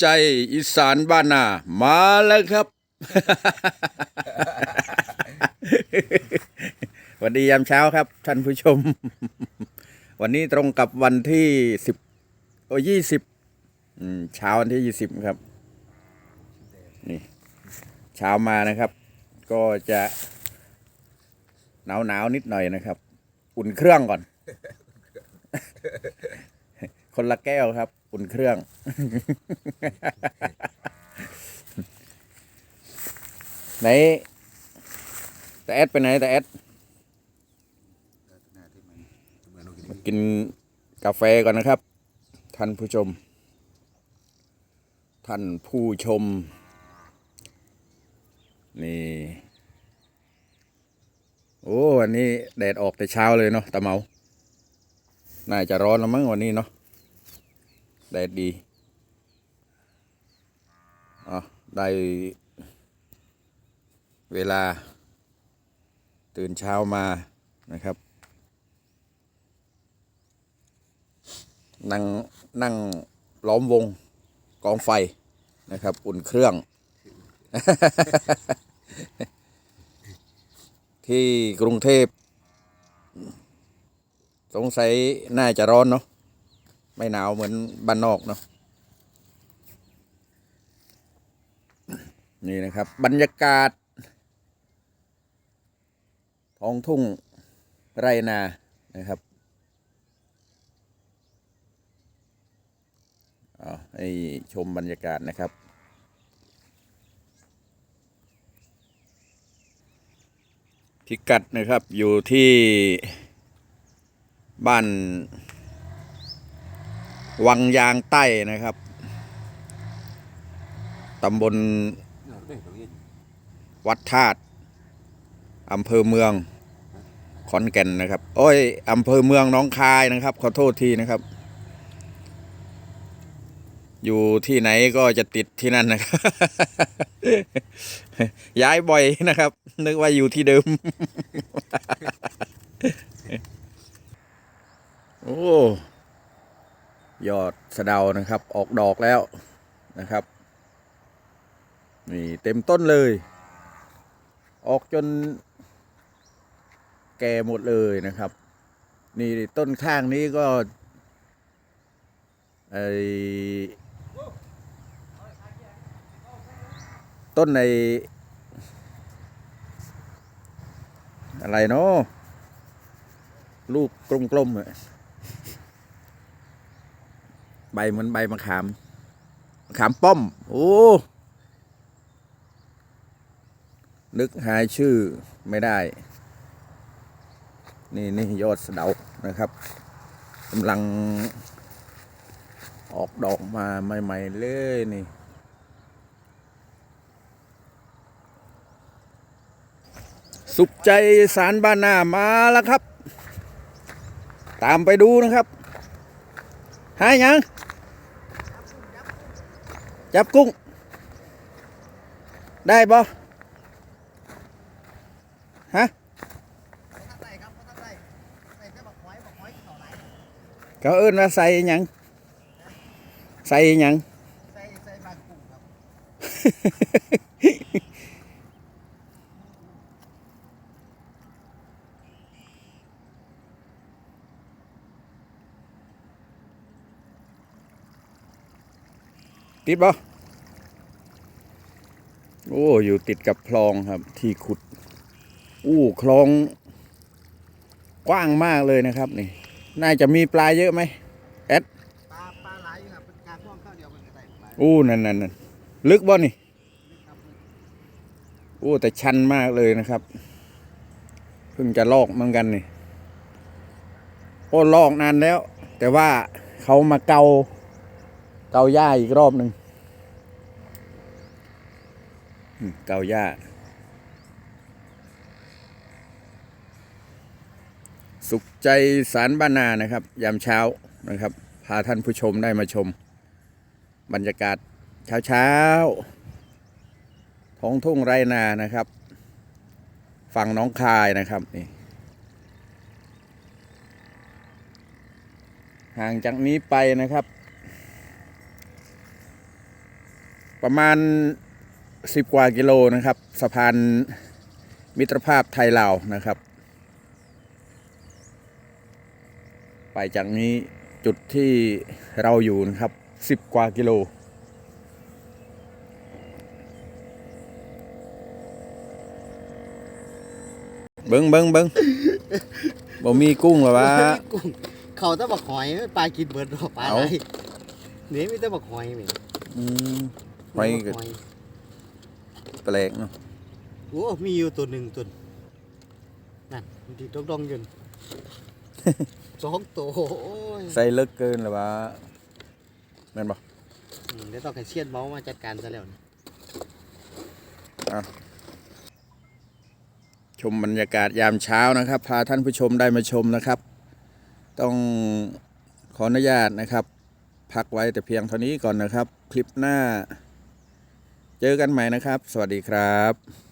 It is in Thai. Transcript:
ใจอีสานบ้านนามาแล้วครับสวัสดียามเช้าครับ ท่านผู้ชม วันนี้ตรงกับวันที่สิบโอ้ยี่สิบเช้าวันที่ยี่สิบครับ นี่เช้ามานะครับ ก็จะหนาวหนาวนิดหน่อยนะครับ อุ่นเครื่องก่อน คนละแก้วครับ อุ่นเครื่อง ไหน แต่แอดไปไหนแต่แอดมากินกาแฟก่อนนะครับ ท่านผู้ชม ท่านผู้ชม นี่ โอ้วันนี้แดดออกแต่เช้าเลยเนาะตาเมา น่าจะร้อนแล้วมั้งวันนี้เนาะ แดดดีอ๋อได้เวลา ตื่นเช้ามานะครับ นั่งนั่งล้อมวงกองไฟนะครับ อุ่นเครื่อง ที่กรุงเทพ สงสัยน่าจะร้อนเนาะ ไม่หนาวเหมือนบ้านนอกเนาะนี่นะครับ บรรยากาศท้องทุ่งไรนานะครับเอาให้ชมบรรยากาศนะครับ พิกัดนะครับอยู่ที่บ้าน วังยางใต้นะครับ ตำบลวัดธาตุอำเภอเมือง ขอนแก่นนะครับ โอ้ยอำเภอเมืองน้องคายนะครับ ขอโทษทีนะครับ อยู่ที่ไหนก็จะติดที่นั่นนะครับ ย้ายบ่อยนะครับ นึกว่าอยู่ที่เดิม โอ้ ยอดสะเดานะครับ ออกดอกแล้วนะครับ นี่เต็มต้นเลย ออกจน แก่หมดเลยนะครับ นี่ต้นข้างนี้ก็ไอต้นใน อะไรเนาะลูกกลมๆอะ ใบเหมือนใบมะขามมะขามป้อม โอ้นึกหายชื่อไม่ได้ นี่นี่ยอดสะเดานะครับกำลัง ออกดอกมาใหม่ ๆ เลยนี่ สุขใจสารบ้านนามาแล้วครับ ตามไปดูนะครับ หายังจับกุ้งได้บ่ฮะใส่ครับเขาใส่ใส่แต่บักหอยบักหอยต่อไหล เขาเอิ้นว่าใส่หยัง ใส่หยัง ใส่ใส่บางกุ้งครั บติดบ่โอ้อยู่ติดกับคลองครับที่ขุด อู้คลอง กว้างมากเลยนะครับ นี่ น่าจะมีปลาเยอะไหมปลาปลาหลายอยู่ครับเป็นการพ่วงข้าวเดียวมันก็ได้ปลาอู้นั่นนั่นนั่นลึกบ่นี่ครับโอ้แต่ชันมากเลยนะครับ เพิ่งจะลอกเหมือนกันนี่โอ้ลอกนานแล้ว แต่ว่าเขามาเกา เกาหญ้าอีกรอบหนึ่งเกาหญ้า สุขใจสารบ้านนานะครับ ยามเช้านะครับ พาท่านผู้ชมได้มาชม บรรยากาศเช้าเช้าท้องทุ่งไรนานะครับ ฝั่งน้องคายนะครับนี่ห่างจากนี้ไปนะครับ ประมาณสิบกว่ากิโลนะครับ สะพานมิตรภาพไทยลาวนะครับ ไปจากนี้จุดที่เราอยู่นะครับสิบกว่ากิโลเบิ้งเบิ้งเบิ้งบ่มีกุ้งหรอวะกุ้งเขาแตะบักหอยปลากินเบิดบ่ปลาเอาไหลนี่มีแต่บักหอยแม่อืม หอยมีก็บักหอยแปลกเนาะโอ้มีอยู่ตัวหนึ่งตัวนั่นมันติดดองๆอยู่นั่นสองตัวโอ้ยใส่เลิกเกินหรอวะแม่นบ่อืมเดี๋ยวต้องให้เชียนเมาส์มาจัดการซะแล้วนี่ชมบรรยากาศยามเช้านะครับ พาท่านผู้ชมได้มาชมนะครับ ต้องขออนุญาตนะครับ พักไว้แต่เพียงเท่านี้ก่อนนะครับ คลิปหน้า เจอกันใหม่นะครับ สวัสดีครับ